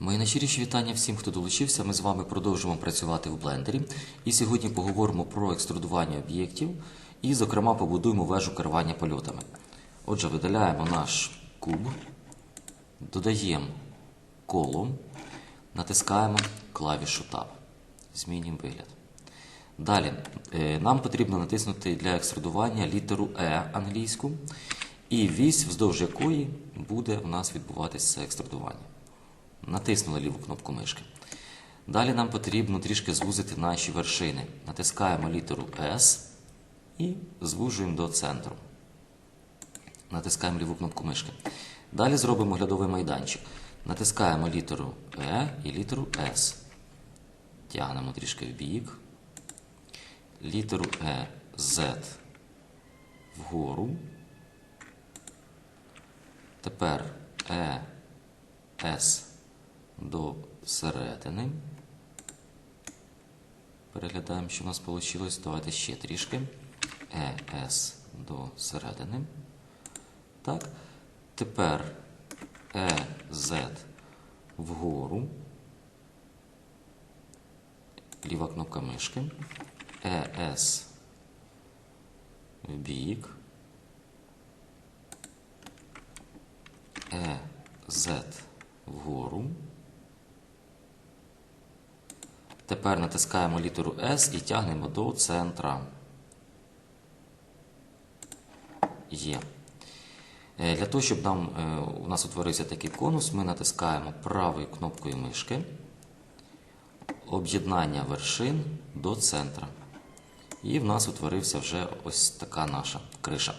Мої найщиріші вітання всім, хто долучився. Ми з вами продовжуємо працювати в блендері. І сьогодні поговоримо про екструдування об'єктів і, зокрема, побудуємо вежу керування польотами. Отже, видаляємо наш куб, додаємо коло, натискаємо клавішу Tab. Змінюємо вигляд. Далі е, нам потрібно натиснути для екструдування літеру Е англійську і вісь, вздовж якої буде у нас відбуватися екструдування. Натиснули ліву кнопку мишки. Далі нам потрібно трішки звузити наші вершини. Натискаємо літеру S і звужуємо до центру. Натискаємо ліву кнопку мишки. Далі зробимо глядовий майданчик. Натискаємо літеру E і літеру S. Тягнемо трішки в бік. Літеру E, Z вгору. Тепер E, S до середини. Переглядаємо, що у нас вийшло. Давайте ще трішки. С до середини. Так. Тепер З вгору. Ліва кнопка мишки. С в бік. Е, Z вгору. Тепер натискаємо літеру S і тягнемо до центра. Є. Е, Для того, щоб нам, е, у нас утворився такий конус, ми натискаємо правою кнопкою мишки об'єднання вершин до центра. І в нас утворився вже ось така наша криша.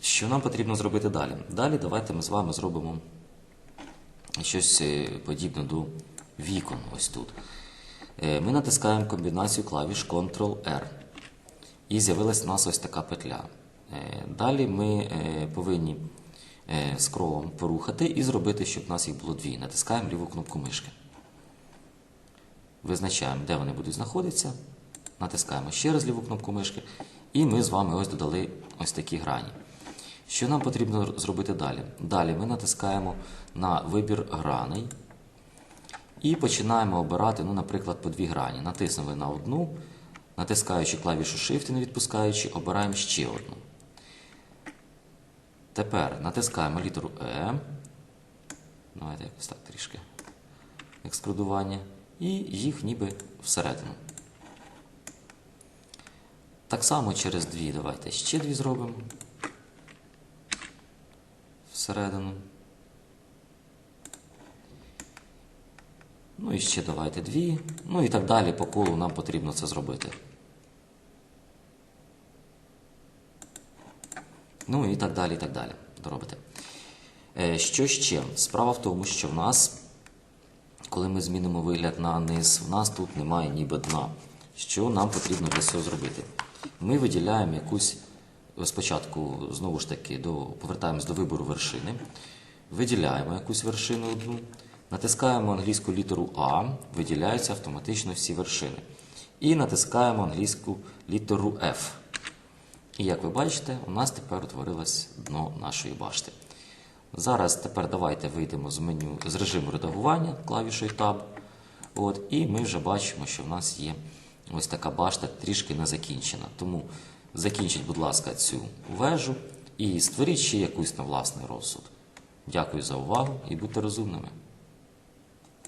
Що нам потрібно зробити далі? Далі давайте ми з вами зробимо щось е, подібне до вікон ось тут. Е, Ми натискаємо комбінацію клавіш Ctrl-R. І з'явилась у нас ось така петля. Е, Далі ми е, повинні скролом порухати і зробити, щоб у нас їх було дві. Натискаємо ліву кнопку мишки. Визначаємо, де вони будуть знаходитися. Натискаємо ще раз ліву кнопку мишки. І ми з вами ось додали ось такі грані. Що нам потрібно зробити далі? Далі ми натискаємо на вибір граней і починаємо обирати, ну, наприклад, по дві грані. Натиснули на одну, натискаючи клавішу Shift і не відпускаючи, обираємо ще одну. Тепер натискаємо літеру E. Давайте якось так трішки екскрудування. І їх ніби всередину. Так само через дві давайте ще дві зробимо. Всередину. Ну і ще давайте дві. Ну і так далі по колу нам потрібно це зробити. Ну і так далі, і так далі. Доробити. Е, Що ще? Справа в тому, що в нас, коли ми змінимо вигляд на низ, в нас тут немає ніби дна. Що нам потрібно для цього зробити? Ми виділяємо якусь, спочатку, знову ж таки, до, повертаємось до вибору вершини, виділяємо якусь вершину одну, натискаємо англійську літеру А, виділяються автоматично всі вершини. І натискаємо англійську літеру F. І як ви бачите, у нас тепер утворилось дно нашої башти. Зараз тепер давайте вийдемо з меню з режиму редагування клавішою Tab. От, і ми вже бачимо, що в нас є ось така башта трішки не закінчена. Тому закінчіть, будь ласка, цю вежу і створіть ще якусь на власний розсуд. Дякую за увагу і будьте розумними.